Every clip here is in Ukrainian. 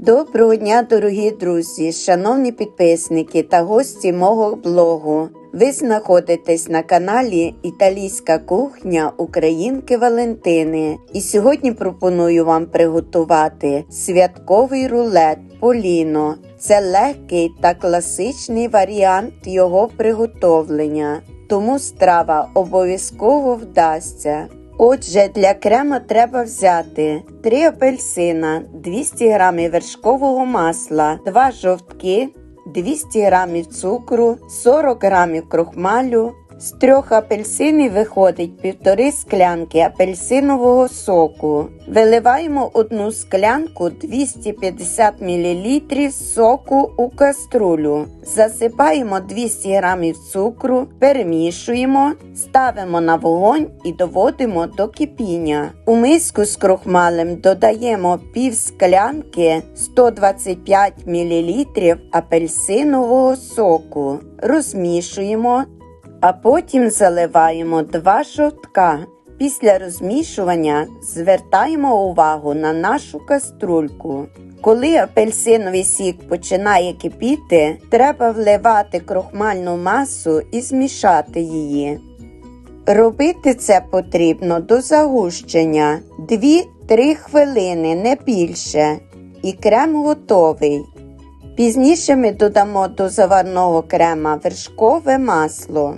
Доброго дня, дорогі друзі, шановні підписники та гості мого блогу. Ви знаходитесь на каналі Італійська кухня Українки Валентини. І сьогодні пропоную вам приготувати святковий рулет Поліно. Це легкий та класичний варіант його приготовлення, тому страва обов'язково вдасться. Отже, для крема треба взяти 3 апельсина, 200 г вершкового масла, 2 жовтки, 200 г цукру, 40 г крохмалю. З трьох апельсинів виходить півтори склянки апельсинового соку. Виливаємо одну склянку 250 мл соку у каструлю. Засипаємо 200 г цукру, перемішуємо, ставимо на вогонь і доводимо до кипіння. У миску з крохмалем додаємо пів склянки 125 мл апельсинового соку. Розмішуємо а потім заливаємо два жовтка. Після розмішування звертаємо увагу на нашу каструльку. Коли апельсиновий сік починає кипіти, треба вливати крохмальну масу і змішати її. Робити це потрібно до загущення 2-3 хвилини, не більше, і крем готовий. Пізніше ми додамо до заварного крема вершкове масло.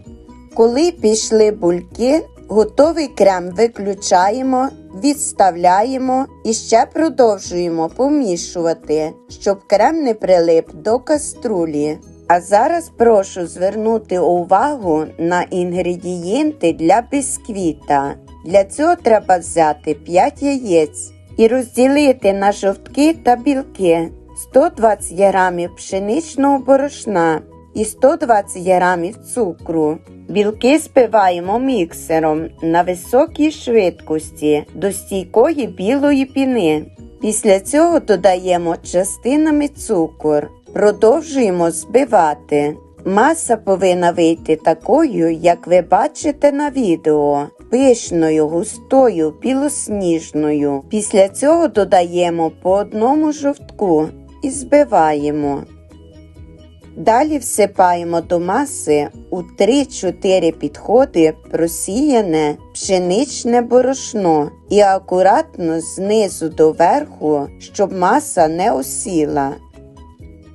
Коли пішли бульки, готовий крем виключаємо, відставляємо і ще продовжуємо помішувати, щоб крем не прилип до каструлі. А зараз прошу звернути увагу на інгредієнти для бісквіта. Для цього треба взяти 5 яєць і розділити на жовтки та білки. 120 грамів пшеничного борошна і 120 грамів цукру. Білки збиваємо міксером на високій швидкості до стійкої білої піни. Після цього додаємо частинами цукор. Продовжуємо збивати. Маса повинна вийти такою, як ви бачите на відео, пишною, густою, білосніжною. Після цього додаємо по одному жовтку і збиваємо. Далі всипаємо до маси у 3-4 підходи просіяне пшеничне борошно і акуратно знизу до верху, щоб маса не осіла.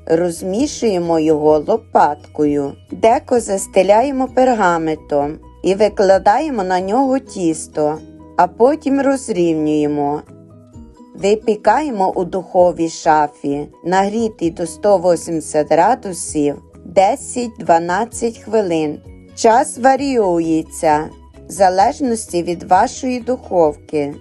Розмішуємо його лопаткою, деко застеляємо пергаментом і викладаємо на нього тісто, а потім розрівнюємо. Випікаємо у духовій шафі, нагрітий до 180 градусів 10-12 хвилин. Час варіюється в залежності від вашої духовки.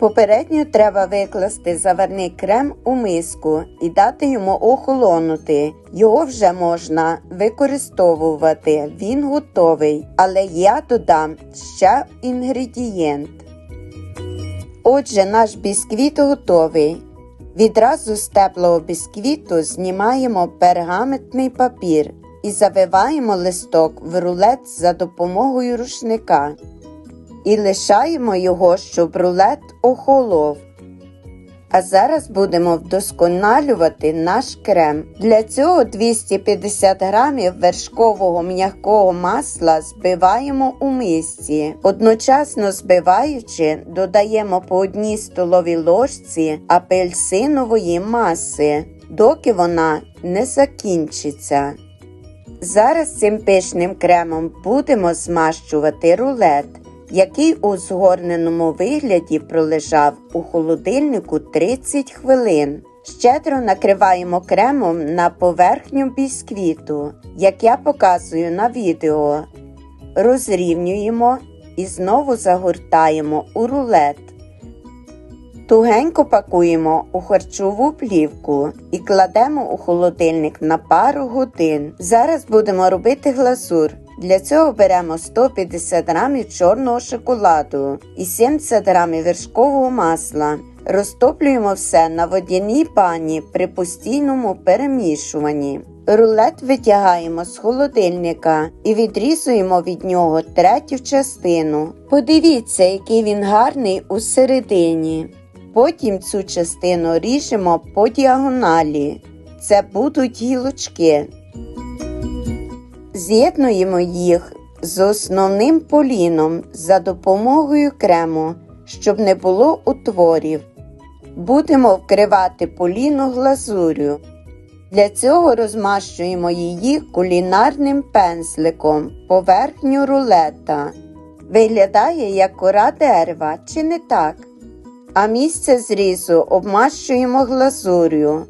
Попередньо треба викласти заварний крем у миску і дати йому охолонути. Його вже можна використовувати, він готовий, але я додам ще інгредієнт. Отже, наш бісквіт готовий. Відразу з теплого бісквіту знімаємо пергаментний папір і завиваємо листок в рулет за допомогою рушника. І лишаємо його, щоб рулет охолов. А зараз будемо вдосконалювати наш крем. Для цього 250 грамів вершкового м'якого масла збиваємо у мисці. Одночасно збиваючи, додаємо по одній столовій ложці апельсинової маси, доки вона не закінчиться. Зараз цим пишним кремом будемо змащувати рулет який у згорненому вигляді пролежав у холодильнику 30 хвилин. Щедро накриваємо кремом на поверхню бісквіту, як я показую на відео. Розрівнюємо і знову загортаємо у рулет. Тугенько пакуємо у харчову плівку і кладемо у холодильник на пару годин. Зараз будемо робити глазур. Для цього беремо 150 грамів чорного шоколаду і 70 грамів вершкового масла. Розтоплюємо все на водяній пані при постійному перемішуванні. Рулет витягаємо з холодильника і відрізуємо від нього третю частину. Подивіться, який він гарний у середині. Потім цю частину ріжемо по діагоналі. Це будуть гілочки. З'єднуємо їх з основним поліном за допомогою крему, щоб не було утворів. Будемо вкривати поліно глазурю. Для цього розмащуємо її кулінарним пензликом поверхню рулета. Виглядає як кора дерева, чи не так? А місце зрізу обмащуємо глазур'ю,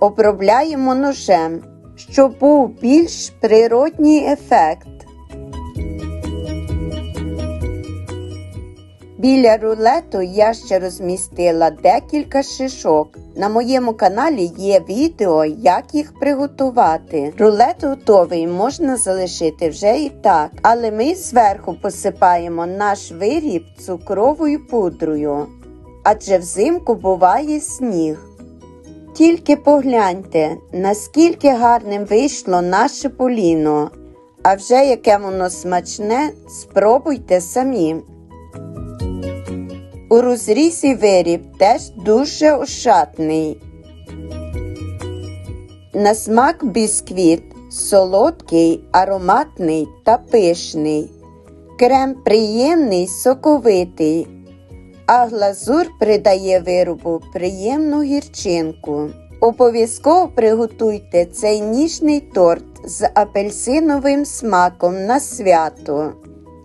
обробляємо ножем, щоб був більш природній ефект. Біля рулету я ще розмістила декілька шишок. На моєму каналі є відео, як їх приготувати. Рулет готовий можна залишити вже і так, але ми зверху посипаємо наш виріб цукровою пудрою, адже взимку буває сніг. Тільки погляньте, наскільки гарним вийшло наше поліно. А вже яке воно смачне, спробуйте самі. У розрізі виріб теж дуже ошатний. На смак бісквіт солодкий, ароматний та пишний. Крем приємний, соковитий, а глазур придає виробу приємну гірчинку. Обов'язково приготуйте цей ніжний торт з апельсиновим смаком на свято.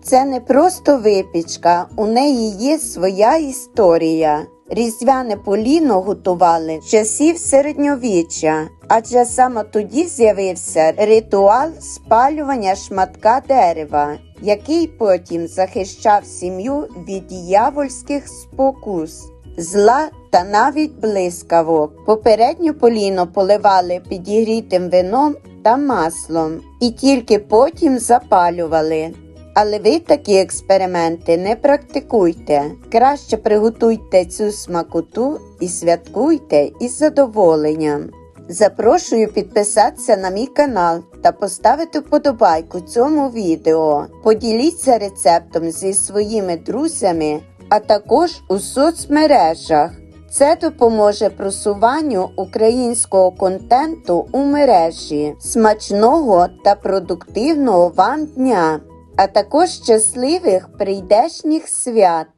Це не просто випічка, у неї є своя історія. Різдвяне поліно готували з часів середньовіччя, адже саме тоді з'явився ритуал спалювання шматка дерева, який потім захищав сім'ю від диявольських спокус, зла та навіть блискавок. Попередньо поліно поливали підігрітим вином та маслом і тільки потім запалювали. Але ви такі експерименти не практикуйте. Краще приготуйте цю смакоту і святкуйте із задоволенням. Запрошую підписатися на мій канал та поставити вподобайку цьому відео. Поділіться рецептом зі своїми друзями, а також у соцмережах. Це допоможе просуванню українського контенту у мережі. Смачного та продуктивного вам дня! а також щасливих прийдешніх свят.